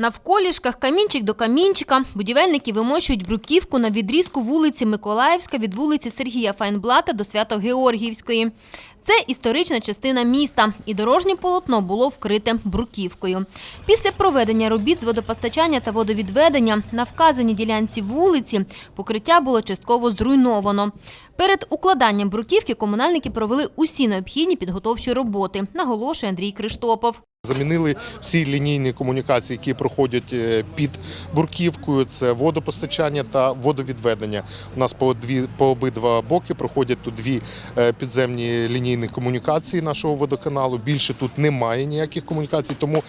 Навколішках камінчик до камінчика будівельники вимощують бруківку на відрізку вулиці Миколаївська від вулиці Сергія Файнблата до Свято-Георгіївської. Це історична частина міста, і дорожнє полотно було вкрите бруківкою. Після проведення робіт з водопостачання та водовідведення на вказаній ділянці вулиці покриття було частково зруйновано. Перед укладанням бруківки комунальники провели усі необхідні підготовчі роботи, наголошує Андрій Криштопов. Замінили всі лінійні комунікації, які проходять е, під бурківкою. Це водопостачання та водовідведення. У нас по дві по обидва боки проходять тут дві е, підземні лінійні комунікації нашого водоканалу. Більше тут немає ніяких комунікацій, тому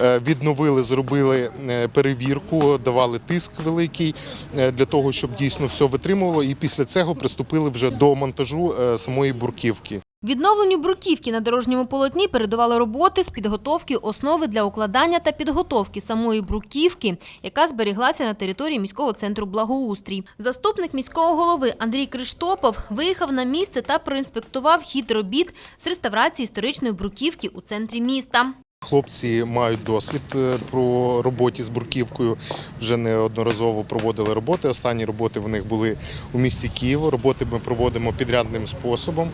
е, відновили, зробили перевірку, давали тиск великий для того, щоб дійсно все витримувало. І після цього приступили вже до монтажу самої бурківки. Відновленню бруківки на дорожньому полотні передували роботи з підготовки основи для укладання та підготовки самої бруківки, яка зберіглася на території міського центру благоустрій. Заступник міського голови Андрій Криштопов виїхав на місце та проінспектував хід робіт з реставрації історичної бруківки у центрі міста. Хлопці мають досвід е, про роботі з бурківкою. Вже неодноразово проводили роботи. Останні роботи в них були у місті Києво. Роботи ми проводимо підрядним способом.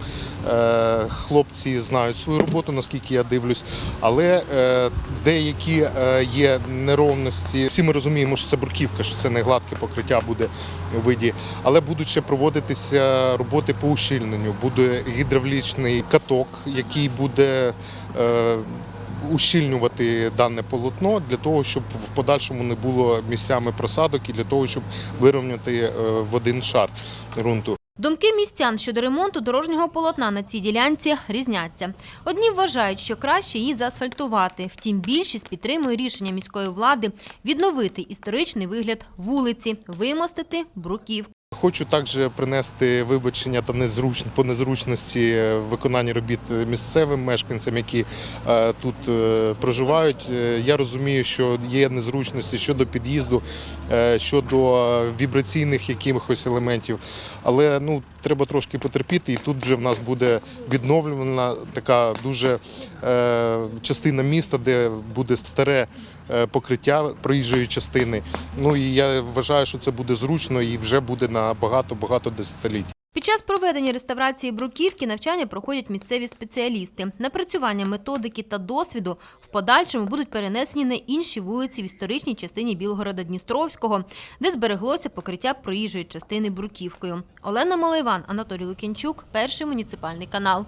Е, Хлопці знають свою роботу, наскільки я дивлюсь, але е, деякі є неровності. Всі ми розуміємо, що це бурківка, що це не гладке покриття буде у виді, але будуть ще проводитися роботи по ущільненню. Буде гідравлічний каток, який буде. Ущільнювати дане полотно для того, щоб в подальшому не було місцями просадок і для того, щоб вирівняти е, в один шар ґрунту. Думки містян щодо ремонту дорожнього полотна на цій ділянці різняться. Одні вважають, що краще її заасфальтувати. Втім, більшість підтримує рішення міської влади відновити історичний вигляд вулиці, вимостити бруківку. Хочу також принести вибачення та незруч... по незручності виконання робіт місцевим мешканцям, які е, тут е, проживають. Е, Я розумію, що є незручності щодо під'їзду, е, щодо вібраційних якихось елементів, але ну треба трошки потерпіти, і тут вже в нас буде відновлена така дуже е, частина міста, де буде старе покриття проїжджої частини. Ну і я вважаю, що це буде зручно і вже буде на багато-багато десятиліть. Під час проведення реставрації бруківки навчання проходять місцеві спеціалісти. Напрацювання методики та досвіду в подальшому будуть перенесені на інші вулиці в історичній частині Білгорода Дністровського, де збереглося покриття проїжджої частини бруківкою. Олена Малайван, Анатолій Лукінчук, перший муніципальний канал.